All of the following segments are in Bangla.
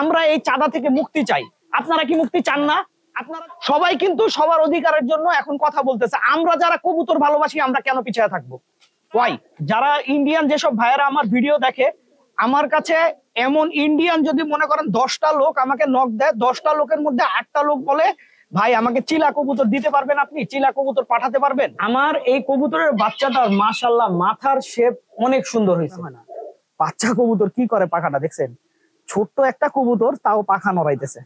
আমরা এই চাঁদা থেকে মুক্তি চাই। আপনারা কি মুক্তি চান না? আপনারা সবাই কিন্তু সবার অধিকারের জন্য এখন কথা বলতেছে। আমরা যারা কবুতর ভালোবাসি, আমরা কেন পিছিয়ে থাকব? ওয়াই যারা ইন্ডিয়ান যেসব ভাইয়েরা আমার ভিডিও দেখে, আমার কাছে এমন ইন্ডিয়ান যদি মনে করেন দশটা লোক আমাকে নক দেয়, দশটা লোকের মধ্যে আটটা লোক বলে, ভাই, আমাকে চিলা কবুতর দিতে পারবেন আপনি? চিলা কবুতর পাঠাতে পারবেন? আমার এই কবুতরের বাচ্চাটার মাশাল্লাহ মাথার শেপ অনেক সুন্দর হয়েছে। বাচ্চা কবুতর কি করে পাখাটা, দেখছেন? ছোট্ট একটা কবুতর তাও পাখা নড়াইতেছে।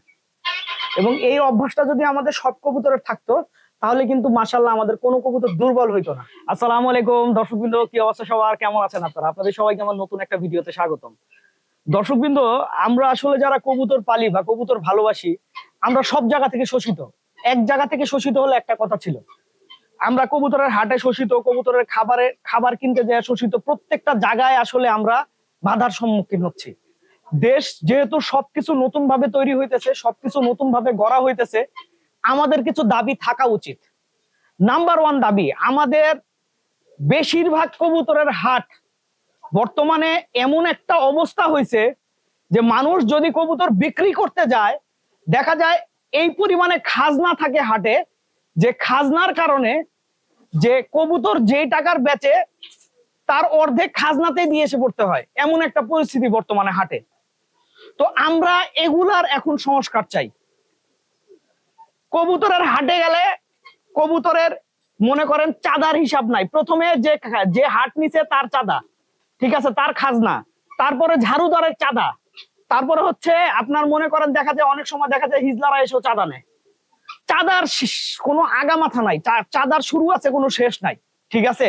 এবং এই অভ্যাসটা যদি আমাদের সব কবুতরের থাকতো, তাহলে কিন্তু মাশাল্লাহ আমাদের কোনো কবুতর দুর্বল হইতো না। আসসালামু আলাইকুম, দর্শকবৃন্দ, কি অবস্থা সবার? কেমন আছেন আপনারা? আপনাদের সবাইকে আমার নতুন একটা ভিডিওতে স্বাগতম। দর্শকবৃন্দ, আমরা আসলে যারা কবুতর পালি বা কবুতর ভালোবাসি, আমরা সব জায়গা থেকে শোষিত। এক জায়গা থেকে শোষিত হলে একটা কথা ছিল। আমরা কবুতরের হাটে শোষিত, কবুতরের খাবারে, খাবার কিনতে যায় শোষিত, প্রত্যেকটা জায়গায় আসলে আমরা বাধার সম্মুখীন হচ্ছি। দেশ যেহেতু সবকিছু নতুন ভাবে তৈরি হইতেছে, সবকিছু নতুন ভাবে গড়া হইতেছে, আমাদের কিছু দাবি থাকা উচিত। নাম্বার ওয়ান দাবি, আমাদের বেশিরভাগ কবুতরের হাট বর্তমানে এমন একটা অবস্থা হয়েছে যে মানুষ যদি কবুতর বিক্রি করতে যায়, দেখা যায় এই পরিমাণে খাজনা থাকে হাটে, যে খাজনার কারণে যে কবুতর যে টাকার বেচে, তার অর্ধেক খাজনাতে দিয়ে এসে পড়তে হয়। এমন একটা পরিস্থিতি বর্তমানে হাটে। তো আমরা এগুলার এখন সংস্কার চাই। কবুতরের হাটে গেলে কবুতরের মনে করেন চাঁদার হিসাব নাই। প্রথমে যে যে হাট নিছে তার চাঁদা, ঠিক আছে, তার খাজনা। তারপরে ঝাড়ুদারের চাঁদা। তারপরে হচ্ছে আপনার মনে করেন দেখা যায় অনেক সময় দেখা যায় হিজলারা এসেও চাঁদা নেয়। চাঁদার কোনো আগা মাথা নাই চাঁদার শুরু আছে, কোনো শেষ নাই, ঠিক আছে?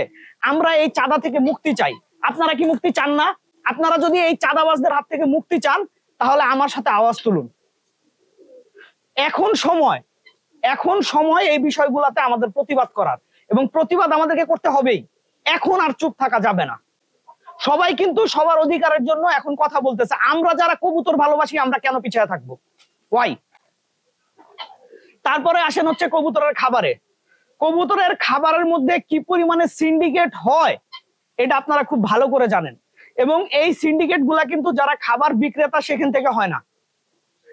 আমরা এই চাঁদা থেকে মুক্তি চাই। আপনারা কি মুক্তি চান না? আপনারা যদি এই চাঁদাবাজদের হাত থেকে মুক্তি চান তাহলে আমার সাথে আওয়াজ তুলুন। এখন সময় এখন সময় এই বিষয়গুলোতে আমাদের প্রতিবাদ করার এবং প্রতিবাদ আমাদেরকে করতে হবেই। এখন আর চুপ থাকা যাবে না। সবাই কিন্তু সবার অধিকারের জন্য এখন কথা বলতেছে। আমরা যারা কবুতর ভালোবাসি, আমরা কেন পিছিয়ে থাকব? ওয়াই তারপরে আসেন হচ্ছে কবুতরের খাবারে। কবুতরের খাবারের মধ্যে কি পরিমাণে সিন্ডিকেট হয়, এটা আপনারা খুব ভালো করে জানেন। এবং এই সিন্ডিকেটগুলা কিন্তু যারা খাবার বিক্রেতা সেখান থেকে হয় না।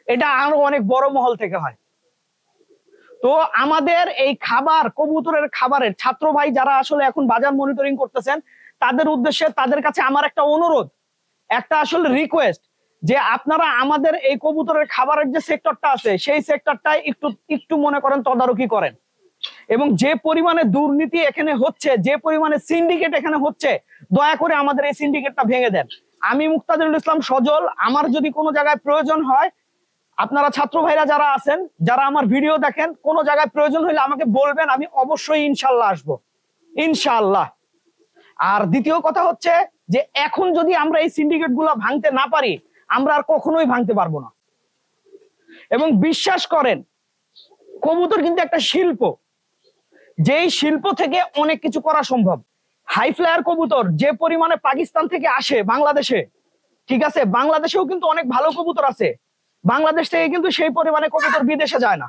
এটা আরও অনেক বড় মহল থেকে হয়। তো আমাদের এই খাবার, কবুতরের খাবারের ছাত্র ভাই যারা আসলে এখন বাজার মনিটরিং করতেছেন, তাদের উদ্দেশ্যে তাদের কাছে আমার একটা অনুরোধ। একটা আসলে রিকোয়েস্ট যে আপনারা আমাদের এই কবুতরের খাবারের যে সেক্টরটা আছে, সেই সেক্টরটাই একটু একটু মনে করেন, তদারকি করেন। এবং যে পরিমাণে দুর্নীতি এখানে হচ্ছে, যে পরিমাণে সিন্ডিকেট এখানে হচ্ছে, দয়া করে আমাদের এই সিন্ডিকেটটা ভেঙে দেন। আমি মুক্তাদিরুল ইসলাম সজল, আমার যদি কোনো জায়গায় প্রয়োজন হয়, আপনারা ছাত্র ভাইরা যারা আছেন, যারা আমার ভিডিও দেখেন, কোনো জায়গায় প্রয়োজন হলে আমাকে বলবেন, আমি অবশ্যই ইনশাল্লাহ আসব। ইনশাআল্লাহ আর দ্বিতীয় কথা হচ্ছে যে, এখন যদি আমরা এই সিন্ডিকেটগুলা ভাঙতে না পারি, আমরা আর কখনোই ভাঙতে পারব না। এবং বিশ্বাস করেন, কবুতর কিন্তু একটা শিল্প। যেই শিল্প থেকে অনেক কিছু করা সম্ভব। হাই ফ্লায়ার কবুতর যে পরিমাণে পাকিস্তান থেকে আসে বাংলাদেশে, ঠিক আছে? বাংলাদেশেও কিন্তু অনেক ভালো কবুতর আছে। বাংলাদেশ থেকে কিন্তু সেই পরিমাণে কবুতর বিদেশে যায় না।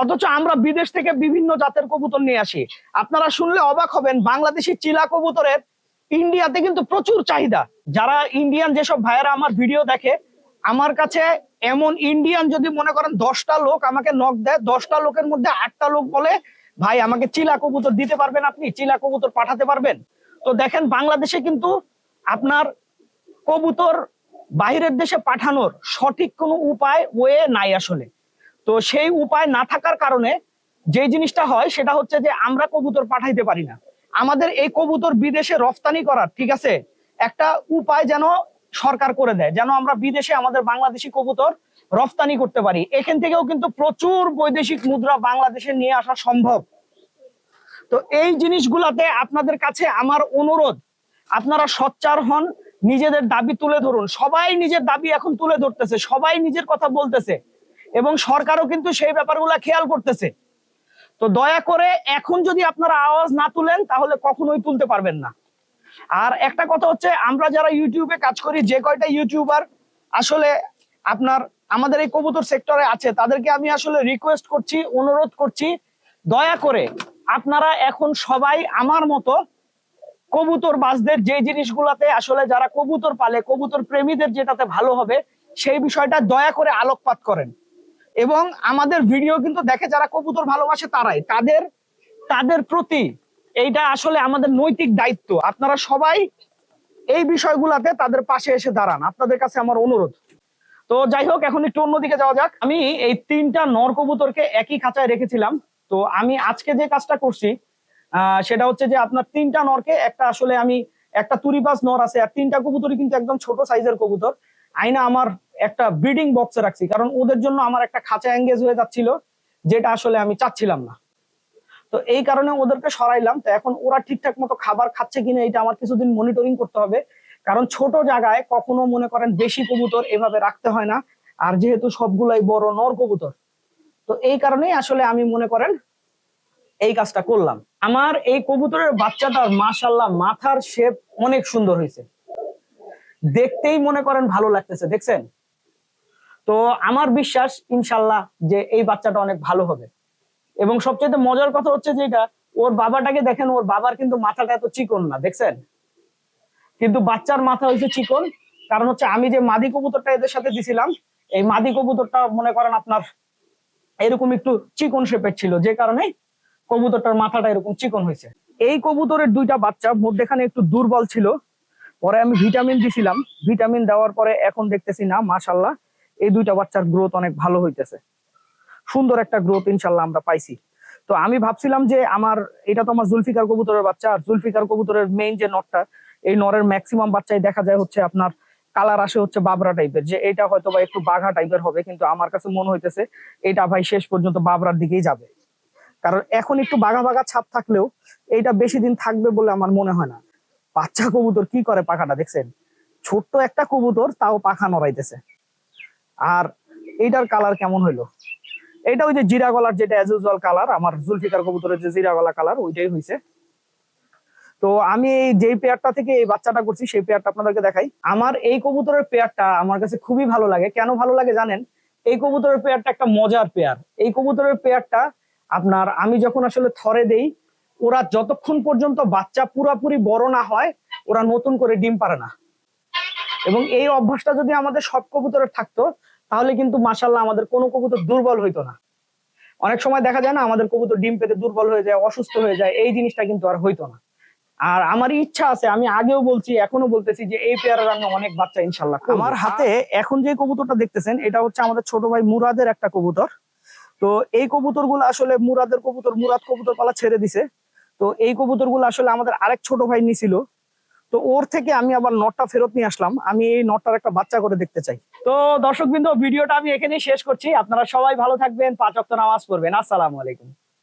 অথচ আমরা বিদেশ থেকে বিভিন্ন জাতের কবুতর নিয়ে আসি। আপনারা শুনলে অবাক হবেন, বাংলাদেশি চিলা কবুতরের ইন্ডিয়াতে কিন্তু প্রচুর চাহিদা। যারা ইন্ডিয়ান যেসব ভাইয়েরা আমার ভিডিও দেখে, আমার কাছে এমন ইন্ডিয়ান যদি মনে করেন দশটা লোক আমাকে নক দেয়, দশটা লোকের মধ্যে আটটা লোক বলে ভাই, আমাকে চিলা কবুতর দিতে পারবেন আপনি? চিলা কবুতর পাঠাতে পারবেন? তো দেখেন, বাংলাদেশে কিন্তু আপনার কবুতর বাইরের দেশে পাঠানোর সঠিক কোনো উপায় ওয়ে নাই আসলে। তো সেই উপায় না থাকার কারণে যে জিনিসটা হয়, সেটা হচ্ছে যে আমরা কবুতর পাঠাইতে পারি না। আমাদের এই কবুতর বিদেশে রফতানি করার, ঠিক আছে? একটা উপায় যেন সরকার করে দেয়, যেন আমরা বিদেশে আমাদের বাংলাদেশি কবুতর রফতানি করতে পারি। এখান থেকেও কিন্তু প্রচুর বৈদেশিক মুদ্রা বাংলাদেশে নিয়ে আসা সম্ভব। তো এই জিনিসগুলাতে আপনাদের কাছে আমার অনুরোধ, আপনারা সোচ্চার হন, নিজেদের দাবি তুলে ধরুন। সবাই নিজের দাবি এখন তুলে ধরতেছে, সবাই নিজের কথা বলতেছে। এবং সরকারও কিন্তু সেই ব্যাপারগুলা খেয়াল করতেছে। তো দয়া করে এখন যদি আপনারা আওয়াজ না তুলেন, তাহলে কখনোই তুলতে পারবেন না। আর একটা কথা হচ্ছে, আমরা যারা ইউটিউবে কাজ করি, যে কয়টা ইউটিউবার আসলে আপনার আমাদের এই কবুতর সেক্টরে আছে, তাদেরকে আমি আসলে রিকোয়েস্ট করছি, অনুরোধ করছি, দয়া করে আপনারা এখন সবাই আমার মতো কবুতর বাসদের যে জিনিসগুলাতে আসলে যারা কবুতর পালে, কবুতর প্রেমীদের যেটাতে ভালো হবে, সেই বিষয়টা দয়া করে আলোকপাত করেন। এবং আমাদের ভিডিও কিন্তু দেখে যারা কবুতর ভালোবাসে তারাই। তাদের তাদের প্রতি এইটা আসলে আমাদের নৈতিক দায়িত্ব। আপনারা সবাই এই বিষয়গুলাতে তাদের পাশে এসে দাঁড়ান। আপনাদের কাছে আমার অনুরোধ। তো যাই হোক, এখন একটু অন্যদিকে যাওয়া যাক। আমি এই তিনটা নর কবুতরকে একই খাঁচায় রেখেছিলাম। তো আমি আজকে যে কাজটা করছি সেটা হচ্ছে যে আপনার তিনটা নরকে একটা আসলে আমি, একটা তুরিবাস নর আছে, আর তিনটা কবুতরই কিন্তু একদম ছোট সাইজের কবুতর। আইনা আমার একটা ব্রিডিং বক্সে রাখছি, কারণ ওদের জন্য আমার একটা খাঁচা এঙ্গেজ হয়ে যাচ্ছিল, যেটা আসলে আমি চাচ্ছিলাম না। তো এই কারণে ওদেরকে সরাইলাম। তো এখন ওরা ঠিকঠাক মতো খাবার খাচ্ছে কিনা, এটা আমার কিছুদিন মনিটরিং করতে হবে। কারণ ছোট জায়গায় কখনো মনে করেন বেশি কবুতর এভাবে রাখতে হয় না, আর যেহেতু সবগুলাই বড় নর কবুতর। তো এই কারণেই আসলে আমি মনে করেন এই কাজটা করলাম। আমার এই কবুতরের বাচ্চাটার মাশাল্লাহ মাথার শেপ অনেক সুন্দর হয়েছে। দেখতেই মনে করেন ভালো লাগতেছে, দেখছেন? তো আমার বিশ্বাস ইনশাল্লাহ যে এই বাচ্চাটা অনেক ভালো হবে। এবং সবচেয়ে মজার কথা হচ্ছে যেটা ওর বাবাটাকে দেখেন, ওর বাবার কিন্তু মাথাটা এত চিকন না, দেখছেন? কিন্তু বাচ্চার মাথা হয়েছে চিকন। কারণ হচ্ছে আমি যে মাদি কবুতরটা এদের সাথে দিছিলাম, এই মাদি কবুতরটা মনে করেন আপনার এরকম একটু চিকন শেপের ছিল, যে কারণে কবুতরটার মাথাটা এরকম চিকন হয়েছে। এই কবুতরের দুইটা বাচ্চা, মধ্যেখানে একটু দুর্বল ছিল, পরে আমি ভিটামিন দিছিলাম। ভিটামিন দেওয়ার পরে এখন দেখতেছি না মাশাল্লাহ এই দুইটা বাচ্চার গ্রোথ অনেক ভালো হইতেছে। সুন্দর একটা গ্রোথ ইনশাল্লাহ আমরা পাইছি। তো আমি ভাবছিলাম যে আমার, এটা তো আমার জুলফিকার কবুতরের বাচ্চা, আর জুলফিকার কবুতরের মেইন যে নটটা এই নরের ম্যাক্সিমাম বাচ্চাই দেখা যায় হচ্ছে আপনার কালার আসে হচ্ছে বাবরা টাইপের যে এটা হয়তো বা একটু বাঘা টাইপের হবে, কিন্তু আমার কাছে মনে হইতেছে এটা ভাই শেষ পর্যন্ত বাবরার দিকেই যাবে। কারণ এখন একটু বাঘা বাঘা ছাপ থাকলেও এইটা বেশি দিন থাকবে বলে আমার মনে হয় না। বাচ্চা কবুতর কি করে পাখাটা, দেখছেন? ছোট্ট একটা কবুতর, তাও পাখা নড়াইতেছে। আর এইটার কালার কেমন হইল? এটা ওই যে জিরা গলার যেটা অ্যাজ কালার আমার জুলফিকার কবুতরের যে জিরা গলা কালার ওইটাই হয়েছে তো আমি যেই পেয়ারটা থেকে এই বাচ্চাটা করছি, সেই পেয়ারটা আপনাদেরকে দেখাই। আমার এই কবুতরের পেয়ারটা আমার কাছে খুবই ভালো লাগে। কেন ভালো লাগে জানেন? এই কবুতরের পেয়ারটা একটা মজার পেয়ার এই কবুতরের পেয়ারটা আপনার আমি যখন আসলে থরে দেই, ওরা যতক্ষণ পর্যন্ত বাচ্চা পুরাপুরি বড় না হয়, ওরা নতুন করে ডিম পারে না। এবং এই অভ্যাসটা যদি আমাদের সব কবুতরের থাকতো, তাহলে কিন্তু মাসাল্লাহ আমাদের কোনো কবুতর দুর্বল হইতো না। অনেক সময় দেখা যায় না, আমাদের কবুতর ডিম পেতে দুর্বল হয়ে যায়, অসুস্থ হয়ে যায়, এই জিনিসটা কিন্তু আর হইতো না। আর আমার ইচ্ছা আছে আমি আগেও বলছি এখনও বলতেছি যে এই পেয়ারের আমি অনেক বাচ্চা ইনশাল্লাহ আমার হাতে এখন যে কবুতরটা দেখতেছেন এটা হচ্ছে আমাদের ছোট ভাই মুরাদের একটা কবুতর। তো এই কবুতরগুলো আসলে মুরাদের কবুতর মুরাদ কবুতর পালা ছেড়ে দিছে। তো এই কবুতরগুলো আসলে আমাদের আরেক ছোট ভাই নিছিল। তো ওর থেকে আমি আবার নটটা ফেরত নিয়ে আসলাম। আমি এই নটটার একটা বাচ্চা করে দেখতে চাই। তো দর্শক বিন্দু ভিডিওটা আমি এখানেই শেষ করছি। আপনারা সবাই ভালো থাকবেন পাঁচ অক্ট নামাজ পড়বেন। আসসালামু আলাইকুম।